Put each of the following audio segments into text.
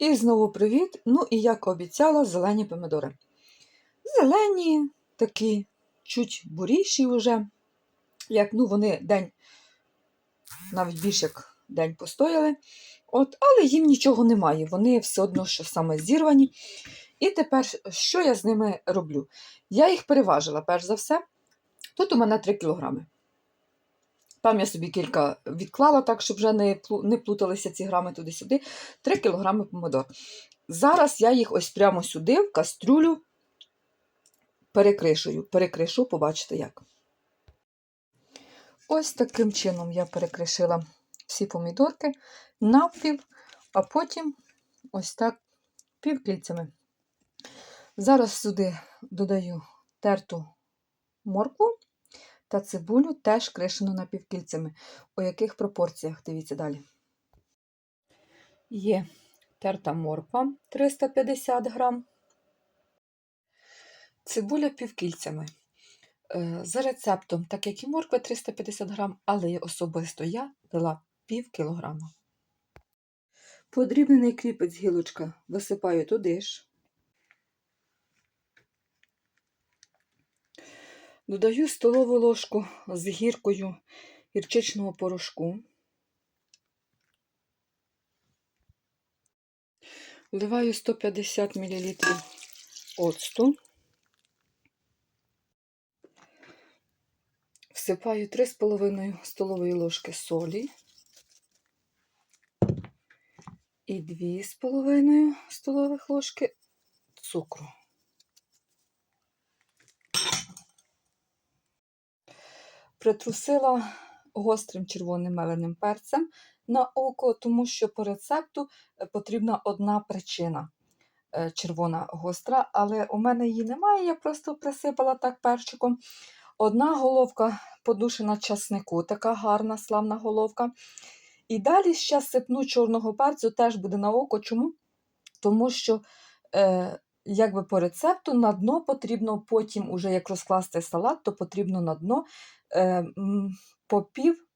І знову привіт! Ну і як обіцяла, зелені помидори. Зелені, такі, чуть буріші вже. Як ну, вони день, навіть більше як день постояли. От, але їм нічого немає. Вони все одно що саме зірвані. І тепер, що я з ними роблю? Я їх переважила, перш за все. Тут у мене 3 кілограми. Там я собі кілька відклала, так, щоб вже не не плуталися ці грами туди-сюди. 3 кілограми помидор. Зараз я їх ось прямо сюди, в кастрюлю, перекришую. Перекришу, побачите як. Ось таким чином я перекришила всі помідорки навпіл, а потім ось так півкільцями. Зараз сюди додаю терту моркву та цибулю теж кришену напівкільцями. У яких пропорціях? Дивіться далі. Є терта морква 350 грам, цибуля півкільцями. Е, За рецептом, так як і морква 350 грам, але особисто я дала пів кілограма. Подрібнений кріпець гілочка висипаю туди ж. Додаю столову ложку з гіркою гірчичного порошку. Вливаю 150 мл оцту. Всипаю 3,5 столової ложки солі і 2,5 столових ложки цукру. Притрусила гострим червоним меленим перцем на око, тому що по рецепту е, потрібна одна причина е, червона гостра, але у мене її немає, я просто присипала так перчиком. Одна головка подушена часнику, така гарна, славна головка. І далі ще сипну чорного перцю, теж буде на око. Чому? Тому що, е, якби по рецепту, на дно потрібно потім, уже як розкласти салат, то потрібно на дно е, по пів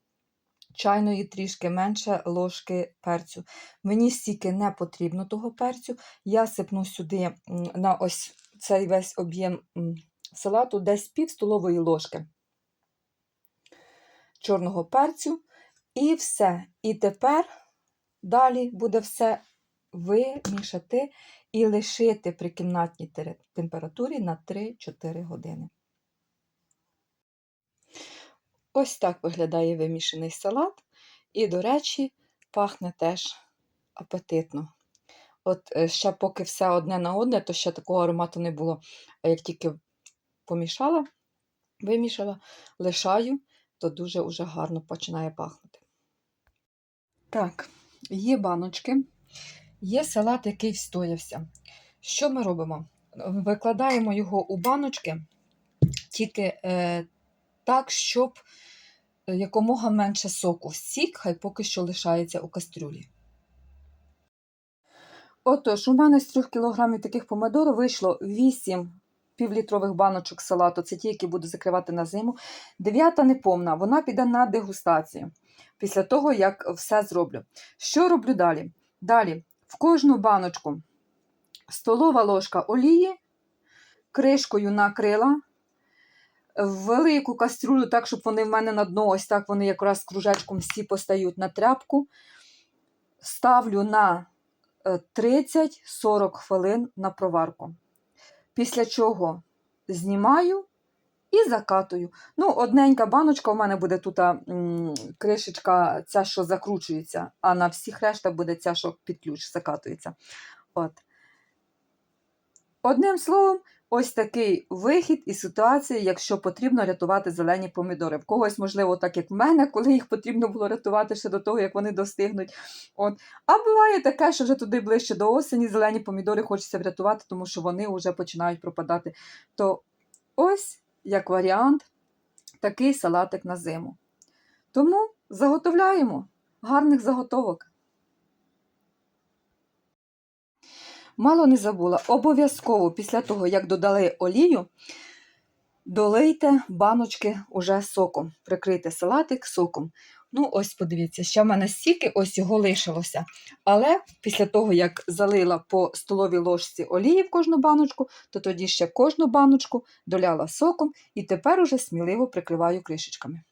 чайної трішки менше ложки перцю. Мені стільки не потрібно того перцю. Я сипну сюди на ось цей весь об'єм салату десь пів столової ложки чорного перцю. І все. І тепер далі буде все вимішати і лишити при кімнатній температурі на 3-4 години. Ось так виглядає вимішаний салат. І, до речі, пахне теж апетитно. От е, ще поки все одне на одне, то ще такого аромату не було. А як тільки помішала, вимішала, лишаю, то дуже уже гарно починає пахнути. Так, є баночки, є салат, який встоявся. Що ми робимо? Викладаємо його у баночки, тільки е, так, щоб якомога менше соку. Сік хай поки що лишається у кастрюлі. Отож, у мене з 3 кг таких помидор вийшло 8 півлітрових баночок салату. Це ті, які буду закривати на зиму. Дев'ята неповна, вона піде на дегустацію після того, як все зроблю. Що роблю далі? Далі в кожну баночку столова ложка олії, кришкою накрила, велику кастрюлю, так, щоб вони в мене на дно, ось так вони якраз кружечком всі постають на тряпку. Ставлю на е, 30-40 хвилин на проварку. Після чого знімаю і закатую. Ну, одненька баночка у мене буде тут кришечка, ця, що закручується, а на всіх решта буде ця, що під ключ закатується. От. Одним словом, ось такий вихід із ситуації, якщо потрібно рятувати зелені помідори. В когось, можливо, так як в мене, коли їх потрібно було рятувати ще до того, як вони достигнуть. От. А буває таке, що вже туди ближче до осені зелені помідори хочеться врятувати, тому що вони вже починають пропадати. То ось як варіант такий салатик на зиму. Тому заготовляємо гарних заготовок. Мало не забула, обов'язково після того, як додали олію, долийте баночки уже соком. Прикрийте салатик соком. Ну, ось подивіться, ще в мене стільки ось його лишилося. Але після того, як залила по столовій ложці олії в кожну баночку, то тоді ще кожну баночку доляла соком і тепер уже сміливо прикриваю кришечками.